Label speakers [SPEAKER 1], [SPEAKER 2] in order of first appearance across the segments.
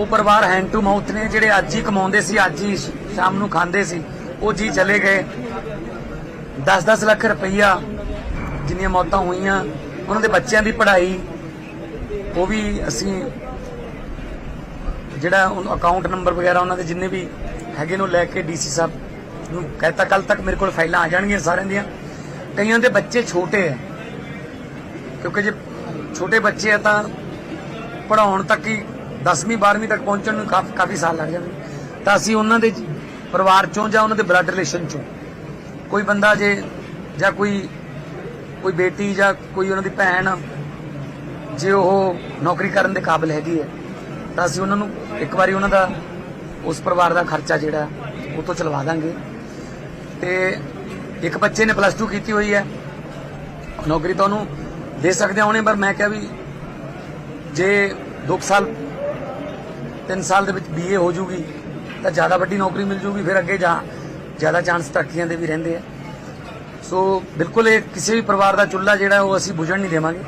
[SPEAKER 1] ਉਹ ਪਰਿਵਾਰ hand to mouth ਨੇ, ਜਿਹੜੇ ਅੱਜ ਹੀ ਕਮਾਉਂਦੇ ਸੀ, ਅੱਜ ਹੀ ਸ਼ਾਮ ਨੂੰ ਖਾਂਦੇ ਸੀ, ਉਹ ਜੀ ਚਲੇ ਗਏ। 10-10 ਲੱਖ ਰੁਪਈਆ ਜਿੰਨੀਆਂ ਮੌਤਾਂ ਹੋਈਆਂ, ਉਹਨਾਂ ਦੇ ਬੱਚਿਆਂ ਦੀ ਪੜ੍ਹਾਈ, ਉਹ ਵੀ ਅਸੀਂ ਜਿਹੜਾ ਉਹ ਅਕਾਊਂਟ ਨੰਬਰ ਵਗੈਰਾ ਉਹਨਾਂ ਦੇ ਜਿੰਨੇ ਵੀ ਹੈਗੇ ਨੇ, ਉਹ ਲੈ ਕੇ ਡੀਸੀ ਸਾਹਿਬ ਨੂੰ ਕਹਿਤਾ ਕੱਲ ਤੱਕ ਮੇਰੇ ਕੋਲ ਫਾਈਲਾਂ ਆ ਜਾਣਗੀਆਂ ਸਾਰਿਆਂ ਦੀਆਂ। ਕਈਆਂ ਦੇ ਬੱਚੇ ਛੋਟੇ ਆ, ਕਿਉਂਕਿ ਜੇ ਛੋਟੇ ਬੱਚੇ ਆ ਤਾਂ ਪੜਾਉਣ ਤੱਕ ਹੀ 10ਵੀਂ 12ਵੀਂ ਤੱਕ ਪਹੁੰਚਣ ਨੂੰ ਕਾਫੀ ਕਾਫੀ ਸਾਲ ਲੱਗ ਜਾਂਦੇ ਤਾਂ ਅਸੀਂ ਉਹਨਾਂ ਦੇ ਪਰਿਵਾਰ ਚੋਂ ਜਾਂ ਉਹਨਾਂ ਦੇ ਬਲੱਡ ਰਿਲੇਸ਼ਨ ਚੋਂ, ਕੋਈ ਬੰਦਾ ਜੇ, ਜਾਂ ਕੋਈ ਕੋਈ ਬੇਟੀ ਜਾਂ ਕੋਈ ਉਹਨਾਂ ਦੀ ਭੈਣ, ਜੇ ਉਹ ਨੌਕਰੀ ਕਰਨ ਦੇ ਕਾਬਿਲ ਹੈਗੀ ਹੈ, ਤਾਂ ਅਸੀਂ ਉਹਨਾਂ ਨੂੰ ਇੱਕ ਵਾਰੀ ਉਹਨਾਂ ਦਾ, ਉਸ ਪਰਿਵਾਰ ਦਾ ਖਰਚਾ ਜਿਹੜਾ, ਉਹ ਤੋਂ ਚਲਵਾ ਦਾਂਗੇ। ਤੇ ਇੱਕ ਬੱਚੇ ਨੇ ਪਲੱਸ 2 ਕੀਤੀ ਹੋਈ ਹੈ, ਨੌਕਰੀ ਤਾਂ ਉਹਨੂੰ ਦੇ ਸਕਦੇ ਹਾਂ ਉਹਨੇ, ਪਰ ਮੈਂ ਕਿਹਾ ਵੀ ਜੇ 2 ਸਾਲ 3 ਸਾਲ ਦੇ ਵਿੱਚ ਬੀਏ ਹੋ ਜੂਗੀ, ਤਾਂ ਜ਼ਿਆਦਾ ਵੱਡੀ ਨੌਕਰੀ ਮਿਲ ਜੂਗੀ, ਫਿਰ ਅੱਗੇ ਜਾ ਜ਼ਿਆਦਾ ਚਾਂਸ ਤਰੱਕੀਆਂ ਦੇ ਵੀ ਰਹਿੰਦੇ ਆ। ਸੋ ਬਿਲਕੁਲ ਇਹ ਕਿਸੇ ਵੀ ਪਰਿਵਾਰ ਦਾ ਚੁੱਲ੍ਹਾ ਜਿਹੜਾ ਉਹ ਅਸੀਂ ਬੁਝਣ ਨਹੀਂ ਦੇਵਾਂਗੇ।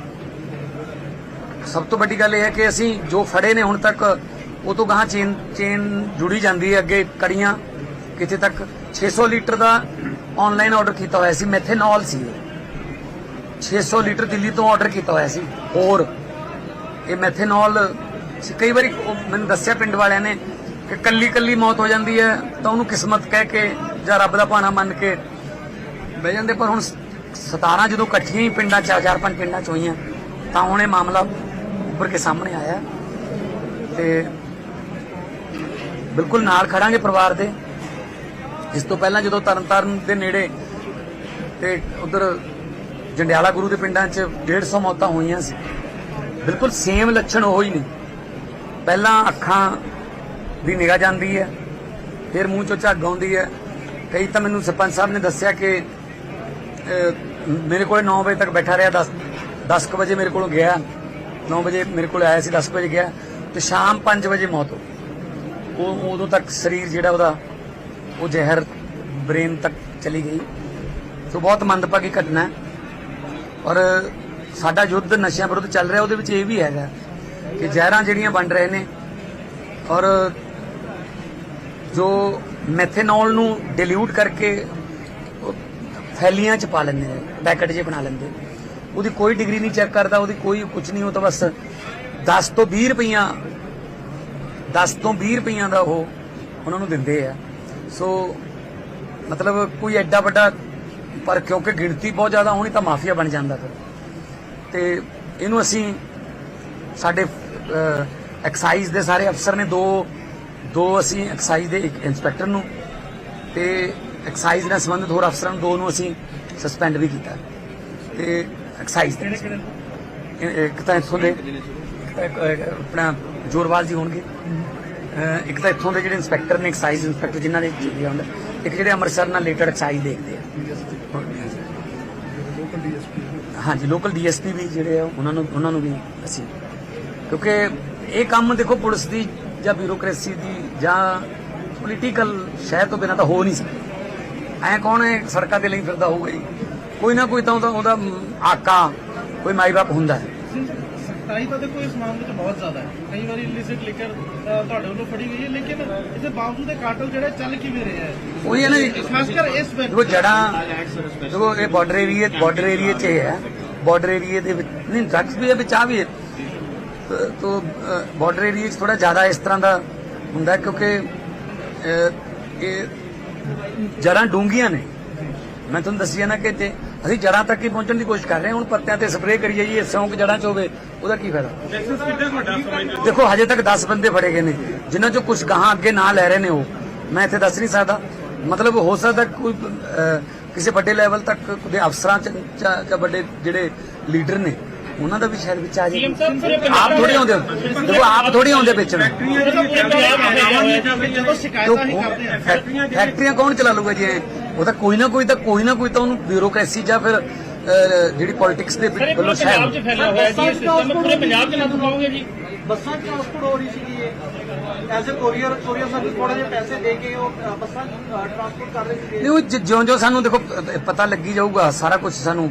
[SPEAKER 1] ਸਭ ਤੋਂ ਵੱਡੀ ਗੱਲ ਇਹ ਹੈ ਕਿ ਅਸੀਂ ਜੋ ਫੜੇ ਨੇ ਹੁਣ ਤੱਕ, ਉਹ ਤੋਂ ਗਾਂ ਚੇਨ ਚੇਨ ਜੁੜੀ ਜਾਂਦੀ ਹੈ ਅੱਗੇ ਕੜੀਆਂ। ਕਿਤੇ ਤੱਕ 600 ਲੀਟਰ ਦਾ ਆਨਲਾਈਨ ਆਰਡਰ ਕੀਤਾ ਹੋਇਆ ਸੀ ਮੈਥੇਨੋਲ ਸੀ। ਇਹ। 600 ਲੀਟਰ ਦਿੱਲੀ ਤੋਂ ਆਰਡਰ ਕੀਤਾ ਹੋਇਆ ਸੀ। ਹੋਰ, ਇਹ ਮੈਥੇਨੋਲ ਕਈ ਵਾਰੀ ਉਹ ਮੈਨੂੰ ਦੱਸਿਆ ਪਿੰਡ ਵਾਲਿਆਂ ਨੇ ਕਿ ਕੱਲੀ ਕੱਲੀ ਮੌਤ ਹੋ ਜਾਂਦੀ ਹੈ ਤਾਂ ਉਹਨੂੰ ਕਿਸਮਤ ਕਹਿ ਕੇ ਜਾਂ ਰੱਬ ਦਾ ਭਾਣਾ ਮੰਨ ਕੇ ਬਹਿ ਜਾਂਦੇ, ਪਰ ਹੁਣ 17 ਜਦੋਂ ਇਕੱਠੀਆਂ ਹੀ ਪਿੰਡਾਂ ਚਾਰ ਚਾਰ ਪੰਜ ਪਿੰਡਾਂ ਚ ਹੋਈਆਂ, ਤਾਂ ਹੁਣ ਇਹ ਮਾਮਲਾ ਉੱਪਰ ਕੇ ਸਾਹਮਣੇ ਆਇਆ ਤੇ ਬਿਲਕੁਲ ਨਾਲ ਖੜਾਂਗੇ ਪਰਿਵਾਰ ਦੇ। ਇਸ ਤੋਂ ਪਹਿਲਾਂ ਜਦੋਂ ਤਰਨਤਾਰਨ ਦੇ ਨੇੜੇ ਤੇ ਉਧਰ ਜੰਡਿਆਲਾ ਗੁਰੂ ਦੇ ਪਿੰਡਾਂ 'ਚ 150 ਮੌਤਾਂ ਹੋਈਆਂ ਸੀ, ਬਿਲਕੁਲ ਸੇਮ ਲੱਛਣ ਉਹ ਹੀ ਨੇ। ਪਹਿਲਾਂ ਅੱਖਾਂ ਦੀ ਨਿਗਾਹ ਜਾਂਦੀ ਹੈ, ਫਿਰ ਮੂੰਹ ਚੋਂ ਝੱਗ ਆਉਂਦੀ ਹੈ। ਕਈ ਤਾਂ ਮੈਨੂੰ ਸਰਪੰਚ ਸਾਹਿਬ ਨੇ ਦੱਸਿਆ ਕਿ ਮੇਰੇ ਕੋਲ 9 ਵਜੇ ਤੱਕ ਬੈਠਾ ਰਿਹਾ 10 10 ਕੁ ਵਜੇ ਮੇਰੇ ਕੋਲੋਂ ਗਿਆ। 9 ਵਜੇ ਮੇਰੇ ਕੋਲ ਆਇਆ ਸੀ 10 ਕੁ ਵਜੇ ਗਿਆ ਤੇ ਸ਼ਾਮ 5 ਵਜੇ ਮੌਤ ਹੋ ਉਹ ਉਦੋਂ ਤੱਕ ਸਰੀਰ ਜਿਹੜਾ ਉਹਦਾ, ਉਹ ਜ਼ਹਿਰ ਬ੍ਰੇਨ ਤੱਕ ਚਲੀ ਗਈ। ਸੋ ਬਹੁਤ ਮੰਦਭਾਗੀ ਘਟਨਾ ਹੈ। ਔਰ ਸਾਡਾ ਯੁੱਧ ਨਸ਼ਿਆਂ ਵਿਰੁੱਧ ਚੱਲ ਰਿਹਾ, ਉਹਦੇ ਵਿੱਚ ਇਹ ਵੀ ਹੈਗਾ ਕਿ ਜ਼ਹਿਰਾਂ ਜਿਹੜੀਆਂ ਬਣ ਰਹੇ ਨੇ ਔਰ ਜੋ ਮੈਥੇਨੋਲ ਨੂੰ ਡਿਲੂਟ ਕਰਕੇ ਉਹ ਥੈਲੀਆਂ ਚ ਪਾ ਲੈਂਦੇ ਨੇ, ਪੈਕਟ ਜੇ ਬਣਾ ਲੈਂਦੇ ਉਹਦੀ ਕੋਈ ਡਿਗਰੀ ਨਹੀਂ ਚੈੱਕ ਕਰਦਾ, ਉਹਦੀ ਕੋਈ ਕੁਝ ਨਹੀਂ, ਉਹ ਤਾਂ ਬਸ 10 ਤੋਂ 20 ਰੁਪਈਆ 10 ਤੋਂ 20 ਰੁਪਈਆ ਦਾ ਉਹ ਉਹਨਾਂ ਨੂੰ ਦਿੰਦੇ ਆ। ਸੋ ਮਤਲਬ ਕੋਈ ਐਡਾ ਵੱਡਾ, ਪਰ ਕਿਉਂਕਿ ਗਿਣਤੀ ਬਹੁਤ ਜ਼ਿਆਦਾ ਹੋਣੀ ਤਾਂ ਮਾਫੀਆ ਬਣ ਜਾਂਦਾ ਫਿਰ। ਤੇ ਇਹਨੂੰ ਅਸੀਂ ਸਾਡੇ ਐਕਸਾਈਜ਼ ਦੇ ਸਾਰੇ ਅਫਸਰ ਨੇ ਦੋ ਦੋ ਅਸੀਂ ਐਕਸਾਈਜ਼ ਦੇ ਇੱਕ ਇੰਸਪੈਕਟਰ ਨੂੰ ਤੇ ਐਕਸਾਈਜ਼ ਨਾਲ ਸੰਬੰਧਿਤ ਹੋਰ ਅਫਸਰਾਂ ਨੂੰ ਦੋ ਨੂੰ ਅਸੀਂ ਸਸਪੈਂਡ ਵੀ ਕੀਤਾ। ਤੇ ਐਕਸਾਈਜ਼ ਦੇ ਇੱਕ ਤਾਂ ਇੱਥੋਂ ਦੇ ਆਪਣਾ ਜੋਰਵਾਲ ਜੀ ਹੋਣਗੇ। ਇੱਕ ਤਾਂ ਇੱਥੋਂ ਦੇ ਜਿਹੜੇ ਇੰਸਪੈਕਟਰ ਨੇ ਐਕਸਾਈਜ਼ ਇੰਸਪੈਕਟਰ ਜਿਨ੍ਹਾਂ ਦੇ ਜਿਹੜੇ ਹੁੰਦਾ। ਇੱਕ ਜਿਹੜੇ ਅੰਮ੍ਰਿਤਸਰ ਨਾਲ ਰਿਲੇਟਡ ਐਕਸਾਈਜ਼ ਦੇਖਦੇ ਆ। ਹਾਂਜੀ ਲੋਕਲ ਡੀਐਸਪੀ ਵੀ ਜਿਹੜੇ ਆ ਉਹਨਾਂ ਨੂੰ ਉਹਨਾਂ ਨੂੰ ਵੀ ਅਸੀਂ ਕਿਉਂਕਿ ਇਹ ਕੰਮ ਦੇਖੋ ਪੁਲਿਸ ਦੀ ਜਾਂ ਬਿਊਰੋਕ੍ਰੇਸੀ ਦੀ ਜਾਂ ਪੋਲੀਟੀਕਲ ਸ਼ਹਿ ਤੋਂ ਬਿਨਾਂ ਤਾਂ ਹੋ ਨਹੀਂ ਸਕਦਾ। ਐ ਕੌਣ ਹੈ? ਸੜਕਾਂ ਤੇ ਲਈ ਫਿਰਦਾ ਹੋਊਗਾ ਜੀ। ਕੋਈ ਨਾ ਕੋਈ ਤਾਂ ਉਹਦਾ ਆਕਾ ਕੋਈ ਮਾਈ ਬਾਪ ਹੁੰਦਾ ਹੈ।
[SPEAKER 2] ਸਖਤਾਈ ਤਾਂ ਦੇਖੋ ਇਸ ਮਾਮਲੇ 'ਚ ਬਹੁਤ ਜ਼ਿਆਦਾ ਹੈ। ਕਈ ਵਾਰੀ ਇਲਿਸਿਟ ਲਿਕਰ ਤੁਹਾਡੇ ਵੱਲੋਂ ਫੜੀ ਗਈ ਹੈ ਲੇਕਿਨ ਇਸਦੇ ਬਾਵਜੂਦ ਇਹ ਕਾਟਲ ਜਿਹੜਾ ਚੱਲ ਕਿਵੇਂ ਰਿਹਾ ਹੈ?
[SPEAKER 1] ਉਹੀ ਹੈ ਨਾ
[SPEAKER 2] ਖਾਸ ਕਰ ਇਸ
[SPEAKER 1] ਦੇਖੋ ਜੜਾਂ ਦੇਖੋ ਇਹ ਬਾਰਡਰ ਏਰੀਆ ਬਾਰਡਰ ਏਰੀਆ 'ਚ ਇਹ ਹੈ। ਬਾਰਡਰ ਏਰੀਆ ਦੇ ਵਿੱਚ ਨਹੀਂ ਡਰੱਗਸ ਵੀ ਹੈ ਵਿੱਚ ਵੀ ਹੈ। ਤੋ- ਬਾਰਡਰ ਏਰੀਆ 'ਚ ਥੋੜਾ ਜ਼ਿਆਦਾ ਇਸ ਤਰ੍ਹਾਂ ਦਾ ਹੁੰਦਾ ਕਿਉਂਕਿ ਇਹ ਜੜਾਂ ਡੂੰਘੀਆਂ ਨੇ। ਮੈਂ ਤੁਹਾਨੂੰ ਦੱਸਿਆ ਨਾ ਕਿ ਜੇ ਅਸੀਂ ਜੜਾਂ ਤੱਕ ਹੀ ਪਹੁੰਚਣ ਦੀ ਕੋਸ਼ਿਸ਼ ਕਰ ਰਹੇ ਹਾਂ। ਹੁਣ ਪੱਤਿਆਂ ਤੇ ਸਪਰੇਅ ਕਰੀ ਜਾਈਏ ਸੌਂਕ ਜੜਾਂ 'ਚ ਹੋਵੇ, ਉਹਦਾ ਕੀ ਫਾਇਦਾ? ਦੇਖੋ, ਹਜੇ ਤੱਕ 10 ਬੰਦੇ ਫੜੇ ਗਏ ਨੇ, ਜਿਨ੍ਹਾਂ ਚੋਂ ਕੁਝ ਗਾਹਾਂ ਅੱਗੇ ਨਾਂ ਲੈ ਰਹੇ ਨੇ ਉਹ। ਮੈਂ ਇੱਥੇ ਦੱਸ ਨਹੀਂ ਸਕਦਾ। ਮਤਲਬ ਹੋ ਸਕਦਾ ਕੋਈ ਕਿਸੇ ਵੱਡੇ ਲੈਵਲ ਤੱਕ ਦੇ ਅਫਸਰਾਂ ਚ ਜਾਂ ਵੱਡੇ ਜਿਹੜੇ ਲੀਡਰ ਨੇ ਉਹਨਾਂ ਦਾ ਵੀ ਸ਼ਾਇਦ ਵਿੱਚ ਆ ਜਾਏ ਆਪ ਥੋੜੀ ਆਉਂਦੇ ਹੋ। ਦੇਖੋ ਆਪ ਥੋੜੀ ਆਉਂਦੇ ਵਿੱਚ ਨੂੰ।
[SPEAKER 2] ਜਦੋਂ ਸ਼ਿਕਾਇਤਾਂ ਹੀ ਕਰਦੇ ਆ
[SPEAKER 1] ਫੈਕਟਰੀਆਂ ਫੈਕਟਰੀਆਂ ਕੌਣ ਚਲਾ ਲੂਗਾ ਜੀ ਇਹ? ਉਹ ਤਾਂ ਕੋਈ ਨਾ ਕੋਈ ਤਾਂ ਕੋਈ ਨਾ ਕੋਈ ਤਾਂ ਉਹਨੂੰ ਬਿਊਰੋਕ੍ਰੇਸੀ ਜਾਂ ਫਿਰ ਜਿਹੜੀ ਪੋਲਿਟਿਕਸ ਦੇ ਵੱਲੋਂ
[SPEAKER 3] ਪੂਰੇ ਪੰਜਾਬ 'ਚ
[SPEAKER 1] ਸ਼ਾਇਦ
[SPEAKER 3] ਫੈਲਿਆ ਹੋਇਆ ਜੀ ਇਹ ਸਿਸਟਮ ਪੂਰੇ ਪੰਜਾਬ 'ਚ ਲਾਗੂ ਜੀ?
[SPEAKER 4] ਬੱਸਾਂ ਟ੍ਰਾਂਸਪੋਰਟ ਹੋ ਰਹੀ ਸੀਗੀ। ਇਹ as a courier courier service ਥੋੜੇ ਜਿਹੇ ਪੈਸੇ ਦੇ ਕੇ ਉਹ ਬੱਸਾਂ ਟ੍ਰਾਂਸਪੋਰਟ ਕਰ ਰਹੇ ਸੀਗੇ।
[SPEAKER 1] ਨਹੀਂ ਉਹ ਜ- ਜਿਉਂ ਜਿਉਂ ਸਾਨੂੰ ਦੇਖੋ ਪਤਾ ਲੱਗੀ ਜਾਊਗਾ ਸਾਰਾ ਕੁਝ ਸਾਨੂੰ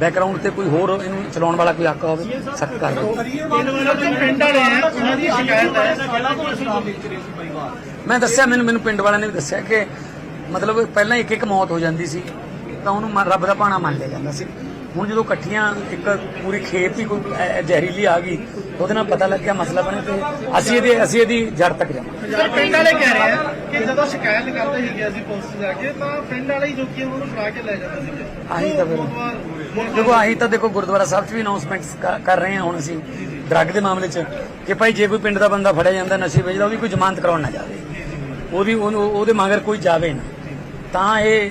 [SPEAKER 1] ਬੈਕਗ੍ਰਾਉਂਡ ਤੇ ਕੋਈ ਹੋਰ ਇਹਨੂੰ ਚਲਾਉਣ ਵਾਲਾ ਕੋਈ ਆਕਾ ਹੋਵੇ ਸਖਤ ਕਰ
[SPEAKER 2] ਪਿੰਡ ਵਾਲੇ ਆ ਉਹਨਾਂ ਦੀ ਸ਼ਿਕਾਇਤ ਹੈ
[SPEAKER 1] ਮੈਂ ਦੱਸਿਆ, ਮੈਨੂੰ ਮੈਨੂੰ ਪਿੰਡ ਵਾਲਿਆਂ ਨੇ ਵੀ ਦੱਸਿਆ ਕਿ ਮਤਲਬ ਪਹਿਲਾਂ ਇੱਕ ਇੱਕ ਮੌਤ ਹੋ ਜਾਂਦੀ ਸੀ, ਤਾਂ ਉਹਨੂੰ ਰੱਬ ਦਾ ਭਾਣਾ ਮੰਨ ਲਿਆ ਜਾਂਦਾ ਸੀ। ਹੁਣ ਜਦੋਂ ਇਕੱਠੀਆਂ ਇੱਕ ਪੂਰੀ ਖੇਪ ਹੀ ਕੋਈ ਐ- ਜ਼ਹਿਰੀਲੀ ਆ ਗਈ ਉਹਦੇ ਨਾਲ ਪਤਾ ਲੱਗਿਆ ਮਸਲਾ ਬਣੇ ਤੇ ਅਸੀਂ ਇਹਦੇ ਅਸੀਂ ਇਹਦੀ ਜੜ ਤੱਕ ਜਾਵਾਂਗੇ।
[SPEAKER 2] ਸਰ ਪਿੰਡ ਵਾਲੇ ਕਹਿ ਰਹੇ ਆ ਕਿ ਜਦੋਂ ਸ਼ਿਕਾਇਤ ਕਰਦੇ ਸੀਗੇ ਅਸੀਂ ਪੁਲਿਸ 'ਚ ਜਾ ਕੇ ਤਾਂ ਪਿੰਡ ਵਾਲੇ ਹੀ ਜੋ ਕਿ ਉਹਨੂੰ ਫੜਾ ਕੇ ਲੈ ਜਾਂਦੇ ਸੀਗੇ।
[SPEAKER 1] ਆਹੀ ਤਾਂ ਫਿਰ। ਦੇਖੋ ਅਸੀਂ ਤਾਂ ਦੇਖੋ ਗੁਰਦੁਆਰਾ ਸਾਹਿਬ 'ਚ ਵੀ ਅਨਾਉਂਸਮੈਂਟਸ ਕਰ ਰਹੇ ਹਾਂ ਹੁਣ ਅਸੀਂ ਡਰੱਗ ਦੇ ਮਾਮਲੇ 'ਚ ਕਿ ਭਾਈ ਜੇ ਕੋਈ ਪਿੰਡ ਦਾ ਬੰਦਾ ਫੜਿਆ ਜਾਂਦਾ ਨਸ਼ੇ ਵੇਚਦਾ ਉਹਦੀ ਕੋਈ ਜ਼ਮਾਨਤ ਕਰਾਉਣ ਨਾ ਜਾਵੇ। ਉਹਦੀ ਉਹਨੂੰ- ਉਹਦੇ ਮਗਰ ਕੋਈ ਜਾਵੇ ਨਾ। ਤਾਂ ਇਹ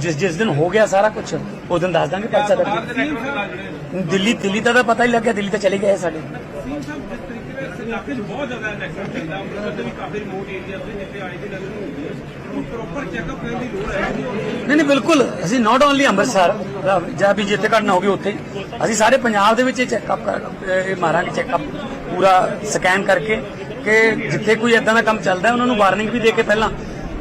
[SPEAKER 1] ਜਿਸ ਜਿਸ ਦਿਨ ਹੋ ਗਿਆ ਸਾਰਾ ਕੁਝ ਉਸ ਦਿਨ ਦੱਸ ਦਾਂਗੇ ਪਰਚਾ ਦਰਜ। ਦਿੱਲੀ ਦਿੱਲੀ ਦਾ ਤਾਂ ਪਤਾ ਹੀ ਲੱਗਿਆ ਦਿੱਲੀ ਤਾਂ ਚਲੇ ਗਏ ਸਾਡੇ।
[SPEAKER 5] ਇਲਾਕੇ 'ਚ ਬਹੁਤ ਜ਼ਿਆਦਾ ਨੈਕਸਟ ਪੈਂਦਾ ਅੰਮ੍ਰਿਤਸਰ ਦੇ ਵੀ ਕਾਫੀ ਰਿਮੋਟ ਏਰੀਆ ਦੇ ਜਿੱਥੇ ਆਈ ਦੀ ਨਜ਼ਰ ਹੁੰਦੀ ਹੈ। ਹੁਣ ਪ੍ਰੋਪਰ ਚੈੱਕਅਪ ਕਰਨ ਦੀ ਲੋੜ ਹੈ
[SPEAKER 1] ਨਹੀਂ ਨਹੀਂ ਬਿਲਕੁਲ। ਅਸੀਂ ਨਾਟ ਓਨਲੀ ਅੰਮ੍ਰਿਤਸਰ ਜਾਂ ਵੀ ਜਿੱਥੇ ਘਟਨਾ ਹੋ ਗਈ ਉੱਥੇ। ਅਸੀਂ ਸਾਰੇ ਪੰਜਾਬ ਦੇ ਵਿੱਚ ਇਹ ਚੈੱਕਅਪ ਇਹ ਮਾਰਾਂਗੇ ਚੈੱਕਅਪ ਪੂਰਾ ਸਕੈਨ ਕਰਕੇ ਕਿ ਜਿੱਥੇ ਕੋਈ ਇਦਾਂ ਦਾ ਕੰਮ ਚੱਲਦਾ ਉਹਨਾਂ ਨੂੰ ਵਾਰਨਿੰਗ ਵੀ ਦੇ ਕੇ ਪਹਿਲਾਂ